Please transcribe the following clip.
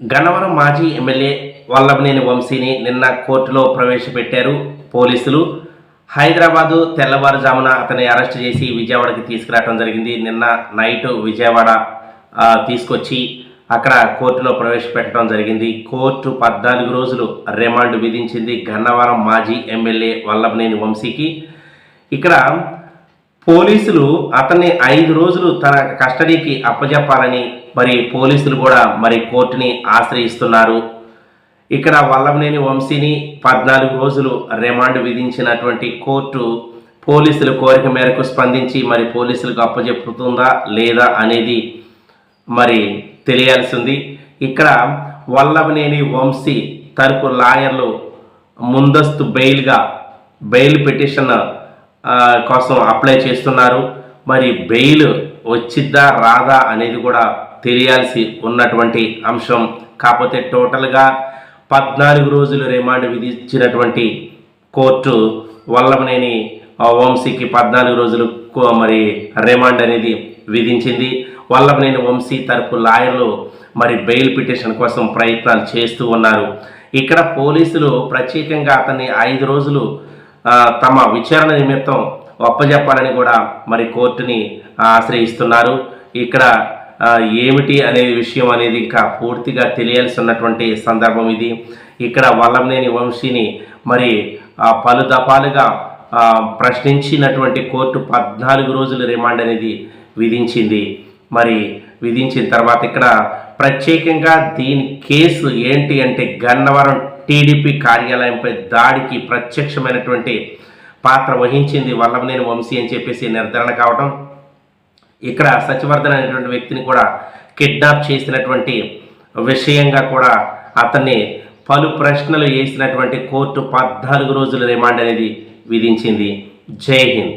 గన్నవరం మాజీ ఎమ్మెల్యే వల్లభనేని వంశీని నిన్న కోర్టులో ప్రవేశపెట్టారు పోలీసులు. హైదరాబాదు తెల్లవారుజామున అతన్ని అరెస్ట్ చేసి విజయవాడకి తీసుకురావడం జరిగింది. నిన్న నైట్ విజయవాడ తీసుకొచ్చి అక్కడ కోర్టులో ప్రవేశపెట్టడం జరిగింది. కోర్టు పద్నాలుగు రోజులు రిమాండ్ విధించింది గన్నవరం మాజీ ఎమ్మెల్యే వల్లభనేని వంశీకి. ఇక్కడ పోలీసులు అతన్ని ఐదు రోజులు తన కస్టడీకి అప్పజెప్పాలని మరి పోలీసులు కూడా మరి కోర్టుని ఆశ్రయిస్తున్నారు. ఇక్కడ వల్లభనేని వంశీని పద్నాలుగు రోజులు రిమాండ్ విధించినటువంటి కోర్టు పోలీసుల కోరిక మేరకు స్పందించి మరి పోలీసులకు అప్పజెప్పుతుందా లేదా అనేది మరి తెలియాల్సింది. ఇక్కడ వల్లభనేని వంశీ తరపు లాయర్లు ముందస్తు బెయిల్గా బెయిల్ పిటిషన్ కోసం అప్లై చేస్తున్నారు. మరి బెయిల్ వచ్చిద్దా రాదా అనేది కూడా తెలియాల్సి ఉన్నటువంటి అంశం. కాకపోతే టోటల్గా పద్నాలుగు రోజులు రిమాండ్ విధించినటువంటి కోర్టు వల్లభనేని వంశీకి పద్నాలుగు రోజులు కో- మరి రిమాండ్ అనేది విధించింది. వల్లభనేని వంశీ తరపు లాయర్లు మరి బెయిల్ పిటిషన్ కోసం ప్రయత్నాలు చేస్తూ ఉన్నారు. ఇక్కడ పోలీసులు ప్రత్యేకంగా అతన్ని ఐదు రోజులు తమ విచారణ నిమిత్తం ఒప్పజెప్పాలని కూడా మరి కోర్టుని ఆశ్రయిస్తున్నారు. ఇక్కడ ఏమిటి అనే విషయం అనేది ఇంకా పూర్తిగా తెలియాల్సి ఉన్నటువంటి సందర్భం ఇది. ఇక్కడ వల్లంనేని వంశీని మరి పలు దఫాలుగా ప్రశ్నించినటువంటి కోర్టు పద్నాలుగు రోజుల రిమాండ్ అనేది విధించింది. మరి విధించిన తర్వాత ఇక్కడ ప్రత్యేకంగా దీని కేసు ఏంటి అంటే గన్నవరం టీడీపీ కార్యాలయంపై దాడికి ప్రత్యక్షమైనటువంటి పాత్ర వహించింది వల్లభనేని వంశీ అని చెప్పేసి నిర్ధారణ కావడం ఇక్కడ సచివర్ధన్ అనేటువంటి వ్యక్తిని కూడా కిడ్నాప్ చేసినటువంటి విషయంగా కూడా అతన్ని పలు ప్రశ్నలు వేసినటువంటి కోర్టు పద్నాలుగు రోజుల రిమాండ్ అనేది విధించింది. జై హింద్.